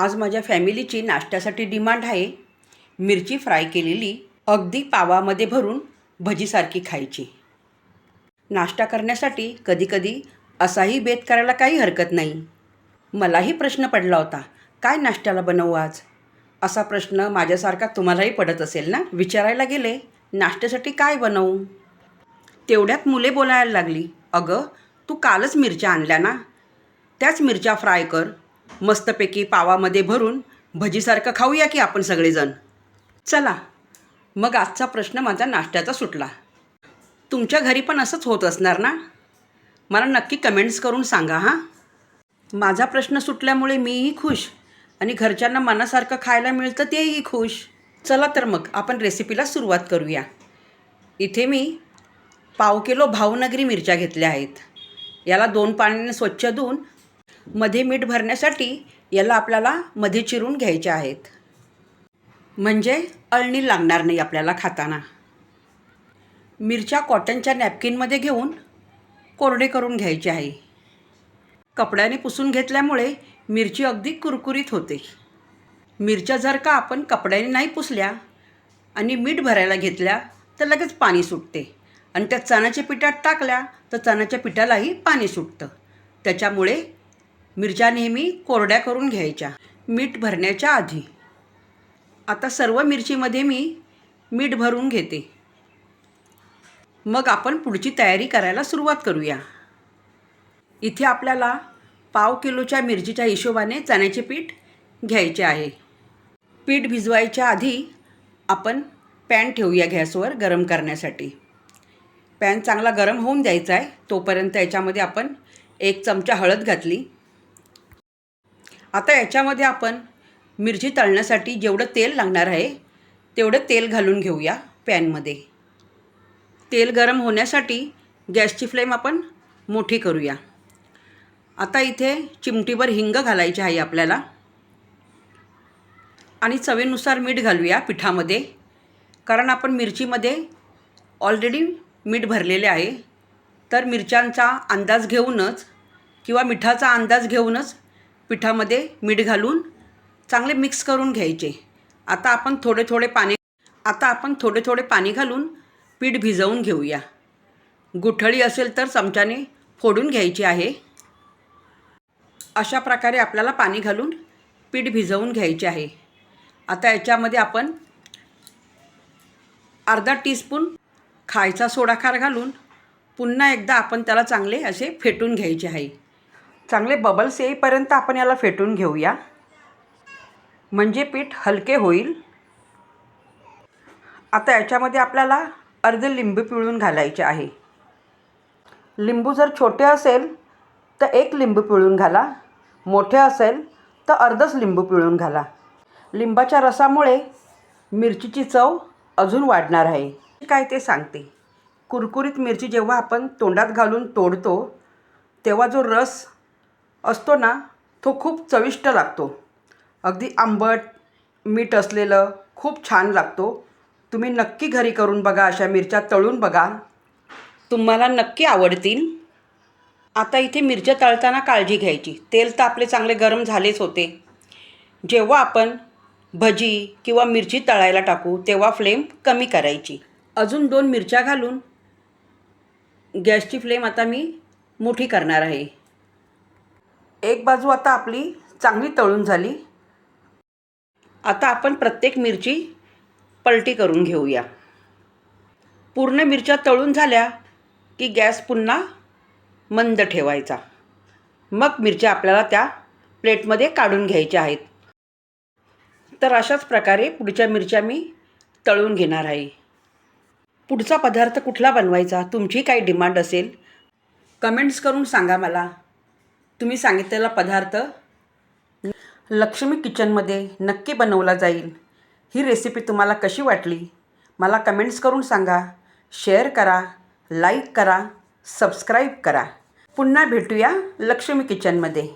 आज माझ्या फॅमिलीची नाश्त्यासाठी डिमांड आहे. मिरची फ्राय केलेली अगदी पावामध्ये भरून भजीसारखी खायची. नाश्ता करण्यासाठी कधीकधी असाही बेत करायला काही हरकत नाही. मलाही प्रश्न पडला होता काय नाश्त्याला बनवू आज? असा प्रश्न माझ्यासारखा तुम्हालाही पडत असेल ना? विचारायला गेले नाश्त्यासाठी काय बनवू? तेवढ्यात मुले बोलायला लागली अगं तू कालच मिरच्या आणल्या ना? त्याच मिरच्या फ्राय कर मस्तपैकी पावामध्ये भरून भजीसारखं खाऊया की आपण सगळेजण? चला मग आजचा प्रश्न माझा नाश्त्याचा सुटला. तुमच्या घरी पण असंच होत असणार ना? मला नक्की कमेंट्स करून सांगा हां? माझा प्रश्न सुटल्यामुळे मीही खुश आणि घरच्यांना मनासारखं खायला मिळतं तेही खुश. चला तर मग आपण रेसिपीला सुरुवात करूया. इथे मी पाव किलो भावनगरी मिरच्या घेतल्या आहेत. याला दोन पाण्याने स्वच्छ धुवून मध्ये मीठ भरण्यासाठी याला आपल्याला मध्ये चिरून घ्यायचे आहेत. म्हणजे अळणी लागणार नाही आपल्याला खाताना. मिरच्या कॉटनच्या नॅपकिनमध्ये घेऊन कोरडे करून घ्यायचे आहे. कपड्याने पुसून घेतल्यामुळे मिरची अगदी कुरकुरीत होते. मिरच्या जर का आपण कपड्याने नाही पुसल्या आणि मीठ भरायला घेतल्या तर लगेच पाणी सुटते. आणि त्या चण्याच्या पिठात टाकल्या तर चण्याच्या पिठालाही पाणी सुटतं. त्याच्यामुळे मिरच्या नेहमी कोरड्या करून घ्यायच्या. मीठ भरण्याच्या आधी. आता सर्व मिरचीमध्ये मी मीठ भरून घेते. मग आपण पुढची तयारी करायला सुरुवात करूया. इथे आपल्याला पाव किलोच्या मिरचीच्या हिशोबाने चण्याचे पीठ घ्यायचे आहे. पीठ भिजवायच्या आधी आपण पॅन ठेवूया गॅसवर गरम करण्यासाठी. पॅन चांगला गरम होऊन द्यायचा आहे. तोपर्यंत याच्यामध्ये आपण एक चमचा हळद घातली. आता याच्यामध्ये आपण मिरची तळण्यासाठी जेवढं तेल लागणार आहे तेवढं तेल घालून घेऊया पॅनमध्ये. तेल गरम होण्यासाठी गॅसची फ्लेम आपण मोठी करूया. आता इथे चिमटीभर हिंग घालायची आहे आपल्याला. आणि चवीनुसार मीठ घालूया पिठामध्ये कारण आपण मिरचीमध्ये ऑलरेडी मीठ भरलेले आहे. तर मिरच्यांचा अंदाज घेऊनच किंवा मिठाचा अंदाज घेऊनच पिठामध्ये मीठ घालून चांगले मिक्स करून घ्यायचे. आता आपण थोडे थोडे पाणी आता आपण थोडे थोडे पाणी घालून पीठ भिजवून घेऊया. गुठळी असेल तर चमच्याने फोडून घ्यायची आहे. अशा प्रकारे आपल्याला पाणी घालून पीठ भिजवून घ्यायचे आहे. आता याच्यामध्ये आपण अर्धा टीस्पून खायचा सोडाखार घालून पुन्हा एकदा आपण त्याला चांगले असे फेटून घ्यायचे आहे. चांगले बबल्स येईपर्यंत आपण याला फेटून घेऊया. म्हणजे पीठ हलके होईल. आता याच्यामध्ये आपल्याला अर्धे लिंबू पिळून घालायचे आहे. लिंबू जर छोटे असेल तर एक लिंबू पिळून घाला. मोठे असेल तर अर्धच लिंबू पिळून घाला. लिंबाच्या रसामुळे मिरचीची चव अजून वाढणार आहे. काय ते सांगते. कुरकुरीत मिरची जेव्हा आपण तोंडात घालून तोडतो तेव्हा जो रस असतो ना तो खूप चविष्ट लागतो. अगदी आंबट मीठ असलेलं खूप छान लागतो. तुम्ही नक्की घरी करून बघा अशा मिरच्या तळून बघा. तुम्हाला नक्की आवडतील. आता इथे मिरच्या तळताना काळजी घ्यायची. तेल तर आपले चांगले गरम झालेच होते. जेव्हा आपण भजी किंवा मिरची तळायला टाकू तेव्हा फ्लेम कमी करायची. अजून दोन मिरच्या घालून गॅसची फ्लेम आता मी मोठी करणार आहे. एक बाजू आता आपली चांगली तळून झाली. आता आपण प्रत्येक मिरची पलटी करून घेऊया. पूर्ण मिरच्या तळून झाल्या की गॅस पुन्हा मंद ठेवायचा. मग मिरच्या आपल्याला त्या प्लेटमध्ये काढून घ्यायच्या आहेत. तर अशाच प्रकारे पुढच्या मिरच्या मी तळून घेणार आहे. पुढचा पदार्थ कुठला बनवायचा तुमची काही डिमांड असेल कमेंट्स करून सांगा मला. तुम्ही सांगितलेला पदार्थ लक्ष्मी किचनमध्ये नक्की बनवला जाईल. ही रेसिपी तुम्हाला कशी वाटली? मला कमेंट्स करून सांगा. शेअर करा लाईक करा सबस्क्राईब करा. पुन्हा भेटूया लक्ष्मी किचनमध्ये.